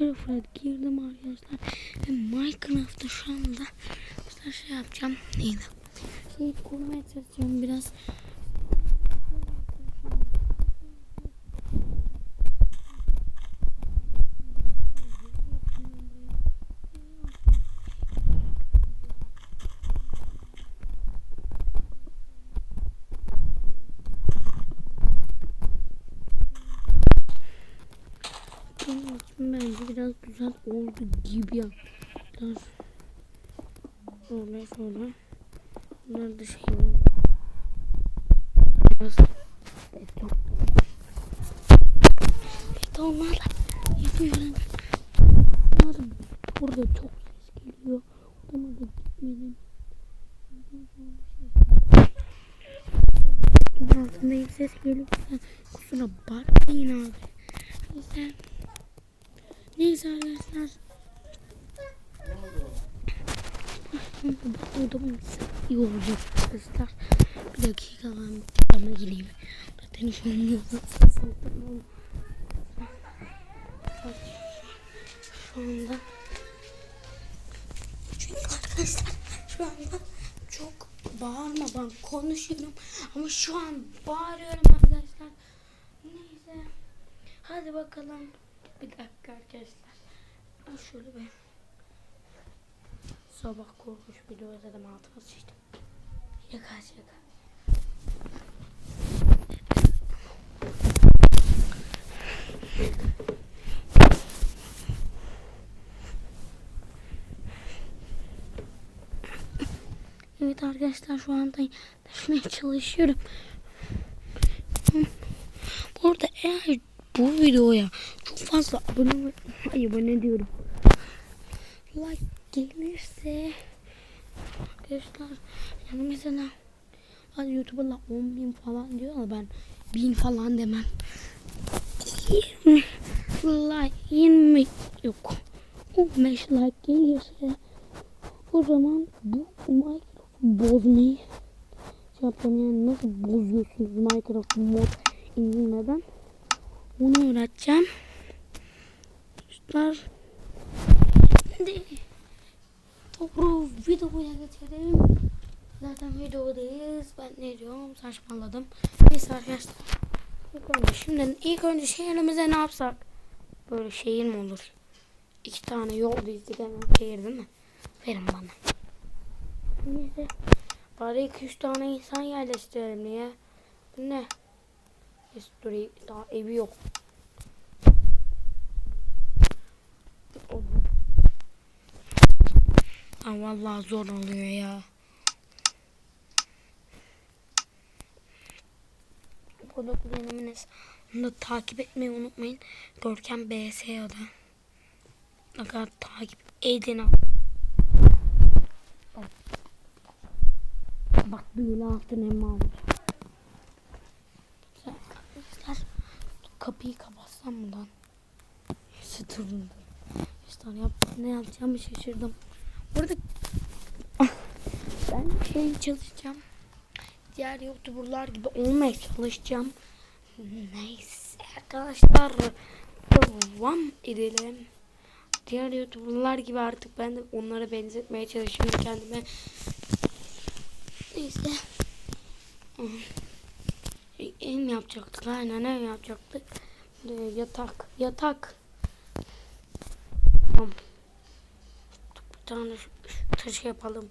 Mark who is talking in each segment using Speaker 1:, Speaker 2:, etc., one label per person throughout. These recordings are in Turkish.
Speaker 1: Minecraft'a girdim arkadaşlar. Ve Minecraft'ta şu anda şey yapacağım. Neydi? Şey kurmaya çalışıyorum biraz. Biraz güzel oldu gibi. Biraz şöyle şöyle. Bunlar da şey. Biraz beton. Betonlarla yapıyorum. Umarım burada çok ses geliyor. Ama da gitmedim. Bunun altında ses geliyor. Kusura bakmayın abi. Neyse. Neyse arkadaşlar. Odamın iyi olacak arkadaşlar. Bir dakika ben ama gireyim. Zaten şu an Şu anda çünkü arkadaşlar şu anda çok bağırmadan konuşuyorum ama şu an bağırıyorum arkadaşlar. Neyse. Hadi bakalım. Bir dakika arkadaşlar. Ben şöyle bir sabah korkunç video izledim altıma sıçtım. Şaka şaka. Evet arkadaşlar şu anda düşmeye çalışıyorum. Bu arada eğer bu videoya çok fazla abone ay abone diyorum. Like gelirse arkadaşlar yani mesela hadi YouTuber'la 10 bin falan diyor ama ben bin falan demem. 20 like 20 yok 15 like gelirse o zaman bu Minecraft bozmayı şey yapacağım yani nasıl bozuyorsunuz Minecraft mod indirmeden onu öğreteceğim. Çocuklar şimdi doğru videoya geçelim. Zaten videodayız. Ben ne diyorum saçmaladım. Neyse arkadaşlar. İlk önce şimdi ilk önce şehrimize ne yapsak? Böyle şehir mi olur? İki tane yol dizdik hemen şehir değil mi? Verin bana. Neyse. Bari iki üç tane insan yerleştirelim niye? Bu ne? History daha evi yok. Aa, vallahi zor oluyor ya. Kuzeniminiz. Onu da takip etmeyi unutmayın. Görkem BS'ye da. Ne kadar takip edin abi. Bak. Bak böyle altın elma almış. Sen arkadaşlar kapıyı kapatsam mı lan? Sıtırdım. İşte yap, ne yapacağımı şaşırdım. Burada ben şey çalışacağım. Diğer youtuberlar gibi olmaya çalışacağım. Neyse arkadaşlar devam edelim. Diğer youtuberlar gibi artık ben de onlara benzetmeye çalışıyorum kendime. Neyse. Ev yapacaktık? Aynen ev yapacaktık. Ee, yatak. Yatak. Tamam. Bir tane taşı yapalım.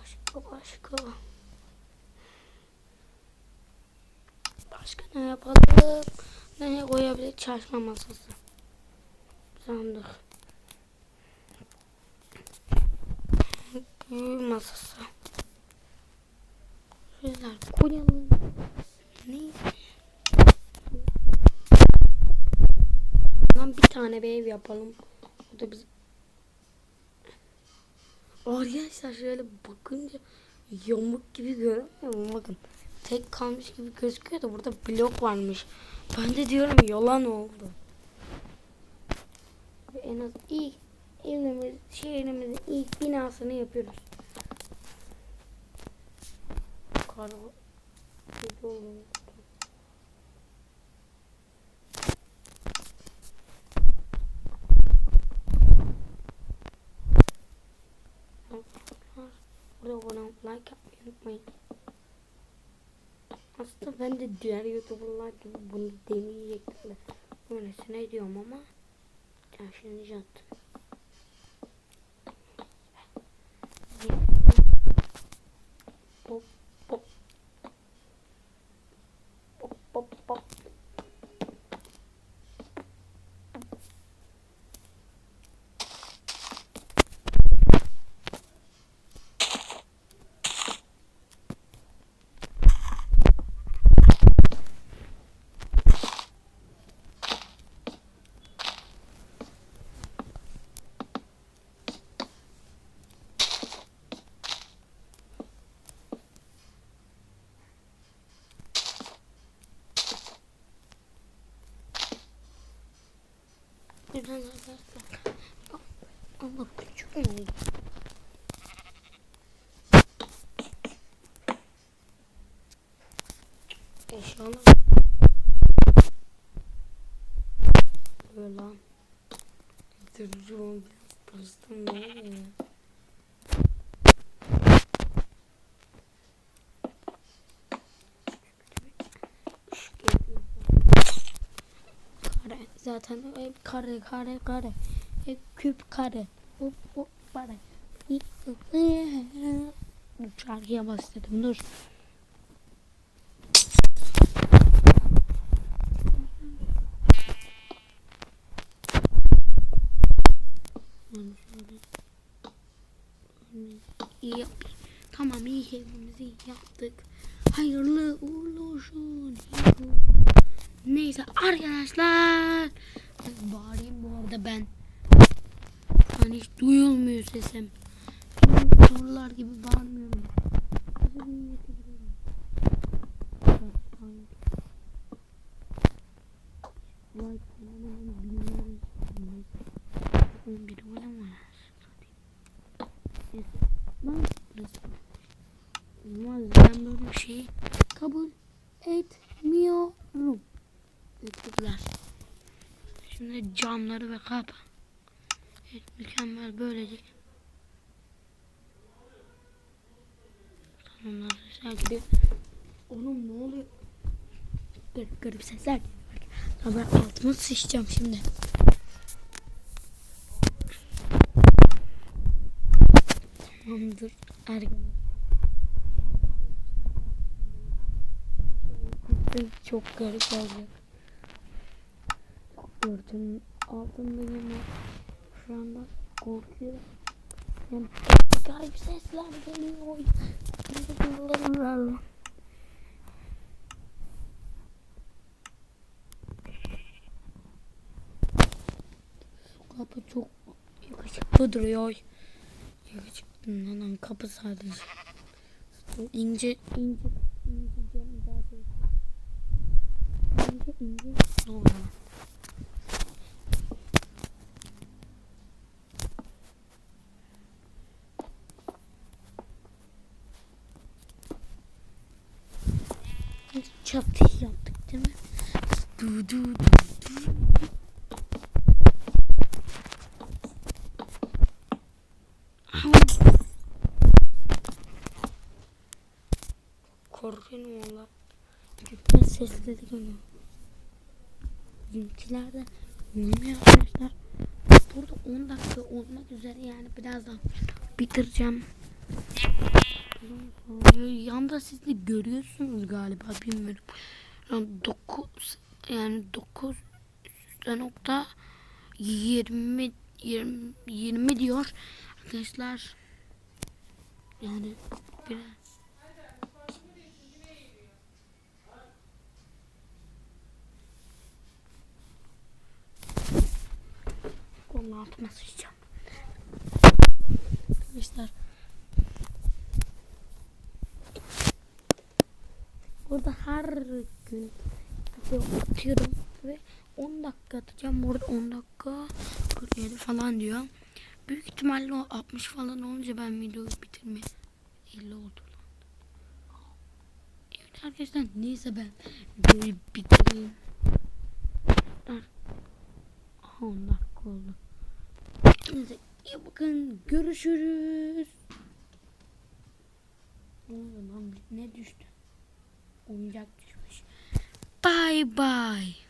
Speaker 1: Başka başka. Başka ne yapalım? Nereye koyabilir? Çalışma masası. Sandık. Büyü masası. Güzel koyalım. Neyse. Lan bir tane bir ev yapalım. O da biz Arkadaşlar şöyle bakınca yamuk gibi görünmüyor? Bakın tek kalmış gibi gözüküyor da burada blok varmış. Ben de diyorum yalan oldu. En az ilk evimiz, şehrimizin ilk binasını yapıyoruz. para Aslında ben de diğer youtuberlar gibi bunu deneyecektim. Böylesine diyorum ama ya şimdi yattım. Birden arkadaşlar. Ama küçük oldu? İnşallah. Böyle lan. Oldu. Bastım ne oluyor ya? Kare zaten hep kare kare kare. Hep küp kare. Hop hop kare. Bu şarkıya başladım dur. Yani şöyle. İyi yap. Tamam iyi evimizi yaptık. Hayırlı uğurlu olsun. Neyse arkadaşlar. Ay, Bağırayım bu arada ben. Hani hiç duyulmuyor sesim. Sorular gibi bağırmıyorum. Sesimi yatırıyorum. Vay canına bilmiyorum. 11 olamaz. Neyse. Lan burası. Olmaz ben böyle bir şey kabul etmiyorum. Youtube'lar. Şimdi camları ve kapı. Evet mükemmel böylece. Tamam arkadaşlar gibi. Oğlum ne oluyor? Garip garip sesler geliyor. Ya ben altıma sıçacağım şimdi. Tamamdır. Ergen. Çok garip olacak. Örtünün altında yine şu anda korkuyorum. Yani garip sesler geliyor. Kapı çok yakışıklı duruyor. Yakışıklı lan kapı sadece. İnce ince ince cam daha çok. İnce ince. Ne oluyor? Çatı yaptık değil mi? Du du du du. Korkuyorum valla. Gitme sesleri geliyor. Bizimkiler de uyumuyor arkadaşlar. Burada 10 dakika olmak üzere yani birazdan bitireceğim. Yanda siz de görüyorsunuz galiba bilmiyorum. Yani 9 yani 9 nokta 20 20 20 diyor arkadaşlar. Yani biraz Kolun altına sıçacağım. Arkadaşlar. Burada her gün video atıyorum ve 10 dakika atacağım. Burada 10 dakika 47 falan diyor. Büyük ihtimalle o 60 falan olunca ben videoyu bitirmeye 50 oldu lan. Evet arkadaşlar neyse ben videoyu bitireyim. Aha 10 dakika oldu. Kendinize iyi bakın. Görüşürüz. Ne düştü? Oyuncak düşmüş. Bye bye.